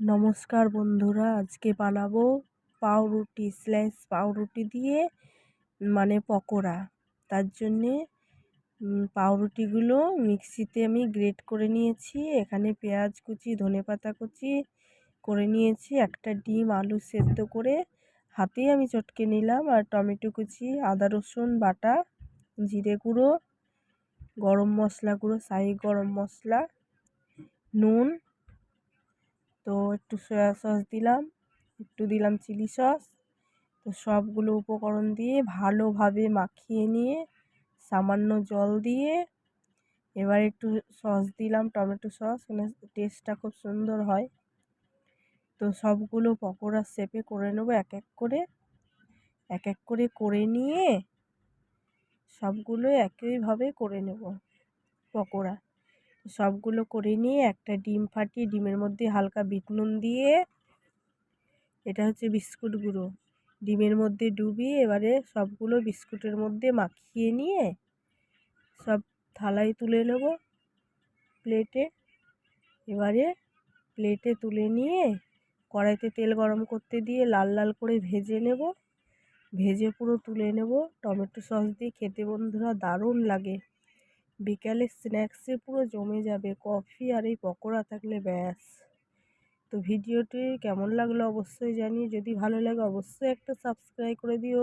নমস্কার বন্ধুরা, আজকে বানাবো পাউরুটি স্ল্যাশ পাউরুটি দিয়ে মানে পকোড়া। তার জন্যে পাউরুটিগুলো মিক্সিতে আমি গ্রেট করে নিয়েছি। এখানে পেঁয়াজ কুচি, ধনে পাতা কুচি করে নিয়েছি। একটা ডিম আলু সেদ্ধ করে হাতেই আমি চটকে নিলাম। আর টমেটো কুচি, আদা রসুন বাটা, জিরে গুঁড়ো, গরম মশলা গুঁড়ো, সাই গরম মশলা, নুন তো একটু সয়া সস দিলাম, একটু দিলাম চিলি সস তো সবগুলো উপকরণ দিয়ে ভালোভাবে মাখিয়ে নিয়ে, সামান্য জল দিয়ে, এবার একটু সস দিলাম টমেটো সস টেস্টটা খুব সুন্দর হয়। তো সবগুলো পকোড়ার শেপে করে নেব এক এক করে, এক এক করে করে নিয়ে সবগুলো একইভাবে করে নেব পকোড়া। সবগুলো করে নিয়ে একটা ডিম ফাটিয়ে ডিমের মধ্যে হালকা বিট নুন দিয়ে, এটা হচ্ছে বিস্কুট গুঁড়ো। ডিমের মধ্যে ডুবিয়ে এবারে সবগুলো বিস্কুটের মধ্যে মাখিয়ে নিয়ে সব থালায় তুলে নেব প্লেটে। এবারে প্লেটে তুলে নিয়ে কড়াইতে তেল গরম করতে দিয়ে লাল লাল করে ভেজে নেব। ভেজে পুরো তুলে নেব। টমেটো সস দিয়ে খেতে বন্ধুরা দারুণ লাগে। বিকালের স্ন্যাক্সে পুরো জমে যাবে, কফি আর এই পকোড়া থাকলে ব্যাস। তো ভিডিওটি কেমন লাগল অবশ্যই জানিয়ে যদি ভালো লাগে অবশ্যই একটা সাবস্ক্রাইব করে দিও।